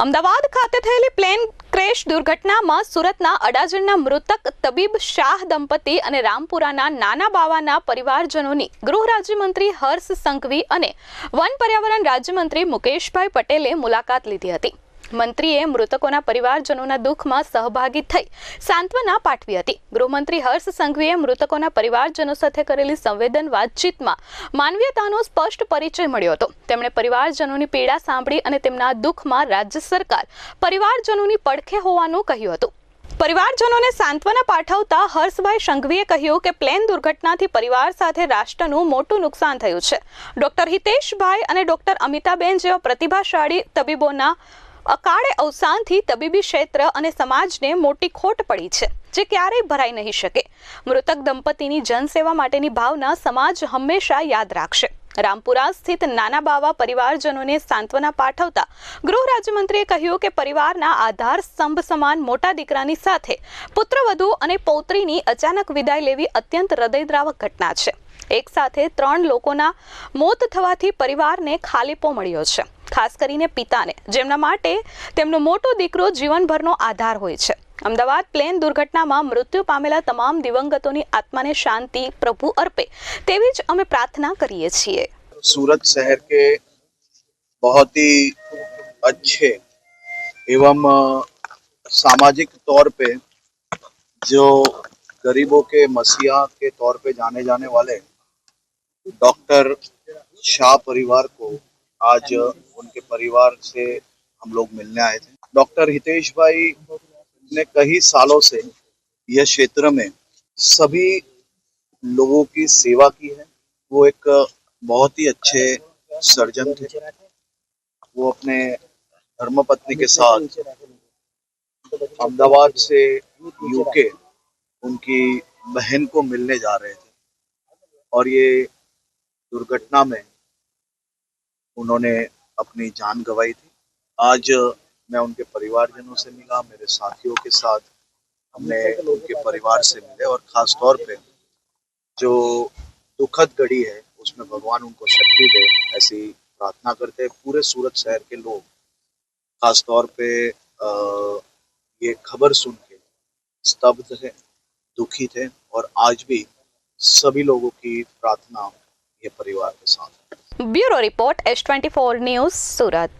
અમદાવાદ ખાતે થયેલી plane crash દુર્ઘટનામાં સુરતના અડાજણના મૃતક તબીબ શાહ દંપતી અને રામપુરાના નાના બાવાના પરિવારજનોની ગૃહ રાજ્યમંત્રી હર્ષ સંઘવી અને વન પર્યાવરણ રાજ્યમંત્રી મુકેશભાઈ પટેલે મુલાકાત લીધી હતી. મંત્રીએ મૃતકોના પરિવારજનોના દુઃખમાં સહભાગી થઈ સાંત્વના પાઠવી હતી. ગૃહમંત્રી હર્ષ સંઘવીએ મૃતકોના પરિવારજનો સાથે કરેલી સંવેદન વાતચીતમાં માનવીયતાનો સ્પષ્ટ પરિચય મળ્યો હતો. તેમણે પરિવારજનોની પીડા સાંભળી અને તેમના દુઃખમાં રાજ્ય સરકાર પરિવારજનોની પડખે હોવાનું કહ્યું હતું. પરિવારજનોને સાંત્વના પાઠવતા હર્ષભાઈ સંઘવીએ કહ્યું કે પ્લેન દુર્ઘટનાથી પરિવાર સાથે રાષ્ટ્રનું મોટું નુકસાન થયું છે. ડોક્ટર હિતેશભાઈ અને ડોક્ટર અમિતાબેન જેવા પ્રતિભાશાળી તબીબોના અકાળે અવસાનથી તબીબી ક્ષેત્ર અને સમાજને મોટી ખોટ પડી છે, જે ક્યારેય ભરાઈ નહીં શકે. મૃતક દંપતીની જનસેવા માટેની ભાવના સમાજ હંમેશા યાદ રાખશે. રામપુરા સ્થિત નાના બાવા પરિવારજનોને સાંત્વના પાઠવતા ગૃહ રાજ્યમંત્રીએ કહ્યું કે પરિવારના આધાર સ્તંભ સમાન મોટા દીકરાની સાથે પુત્રવધુ અને પૌત્રીની અચાનક વિદાય લેવી અત્યંત હૃદયદ્રાવક ઘટના છે. એક સાથે ત્રણ લોકોના મોત થવાથી પરિવારને ખાલીપો મળ્યો છે ખાસ કરીને પિતાને જેમના માટે તેમનો મોટો દીકરો જીવનભરનો આધાર હોય છે અમદાવાદ પ્લેન દુર્ઘટનામાં મૃત્યુ પામેલા તમામ દિવંગતોની આત્માને શાંતિ પ્રભુ અર્પે તેવી જ અમે પ્રાર્થના કરીએ છીએ सूरत शहर के बहुत ही अच्छे एवं अ, सामाजिक तौर पे जो गरीबों के मसीहा के तौर पे जाने जाने वाले डॉक्टर शाह परिवार को आज उनके परिवार से हम लोग मिलने आए थे। डॉक्टर हितेश भाई ने कई सालों से यह क्षेत्र में सभी लोगों की सेवा की है। वो एक बहुत ही अच्छे सर्जन थे। वो अपने धर्मपत्नी के साथ अहमदाबाद से यूके उनकी बहन को मिलने जा रहे थे। और ये दुर्घटना में उन्होंने अपनी जान गंवाई थी। आज मैं उनके परिवारजनों से मिला मेरे साथियों के साथ हमने उनके परिवार से मिले और खास तौर पे जो दुखद घड़ी है उसमें भगवान उनको शक्ति दे ऐसी प्रार्थना करते हैं। पूरे सूरत शहर के लोग खास तौर पे अ, ये खबर सुन के स्तब्ध थे दुखी थे और आज भी सभी लोगों की प्रार्थना ये परिवार के साथ bureau report S twenty four news Surat